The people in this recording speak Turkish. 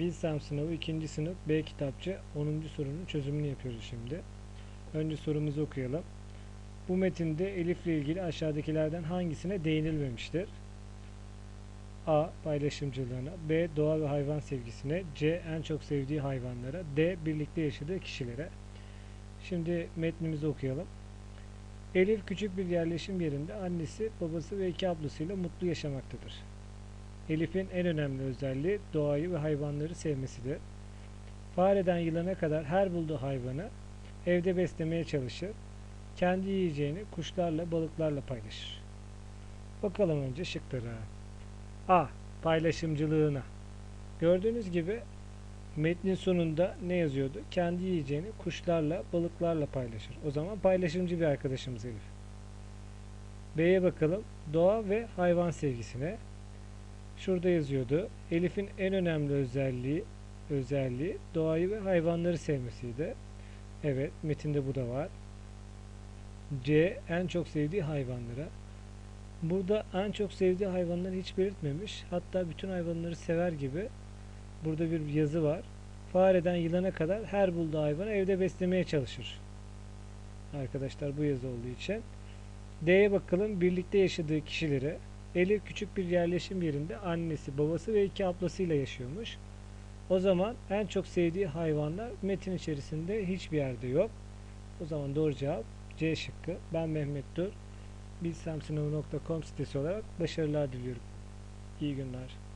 Bilsem sınavı 2. sınıf B kitapçı 10. sorunun çözümünü yapıyoruz şimdi. Önce sorumuzu okuyalım. Bu metinde Elif ile ilgili aşağıdakilerden hangisine değinilmemiştir? A. Paylaşımcılığına B. Doğa ve hayvan sevgisine C. En çok sevdiği hayvanlara D. Birlikte yaşadığı kişilere Şimdi metnimizi okuyalım. Elif küçük bir yerleşim yerinde annesi, babası ve iki ablasıyla mutlu yaşamaktadır. Elif'in en önemli özelliği doğayı ve hayvanları sevmesidir. Fareden yılana kadar her bulduğu hayvanı evde beslemeye çalışır. Kendi yiyeceğini kuşlarla, balıklarla paylaşır. Bakalım önce şıklara. A. Paylaşımcılığına. Gördüğünüz gibi metnin sonunda ne yazıyordu? Kendi yiyeceğini kuşlarla, balıklarla paylaşır. O zaman paylaşımcı bir arkadaşımız Elif. B'ye bakalım. Doğa ve hayvan sevgisine. Şurada yazıyordu. Elif'in en önemli özelliği özelliği doğayı ve hayvanları sevmesiydi. Evet, metinde bu da var. C en çok sevdiği hayvanlara. Burada en çok sevdiği hayvanları hiç belirtmemiş. Hatta bütün hayvanları sever gibi burada bir yazı var. Fareden yılana kadar her bulduğu hayvanı evde beslemeye çalışır. Arkadaşlar bu yazı olduğu için. D'ye bakalım birlikte yaşadığı kişilere. Elif küçük bir yerleşim yerinde annesi, babası ve iki ablasıyla yaşıyormuş. O zaman en çok sevdiği hayvanlar metin içerisinde hiçbir yerde yok. O zaman doğru cevap C şıkkı. Ben Mehmet Dur. Bilsemsınavı.com sitesi olarak başarılar diliyorum. İyi günler.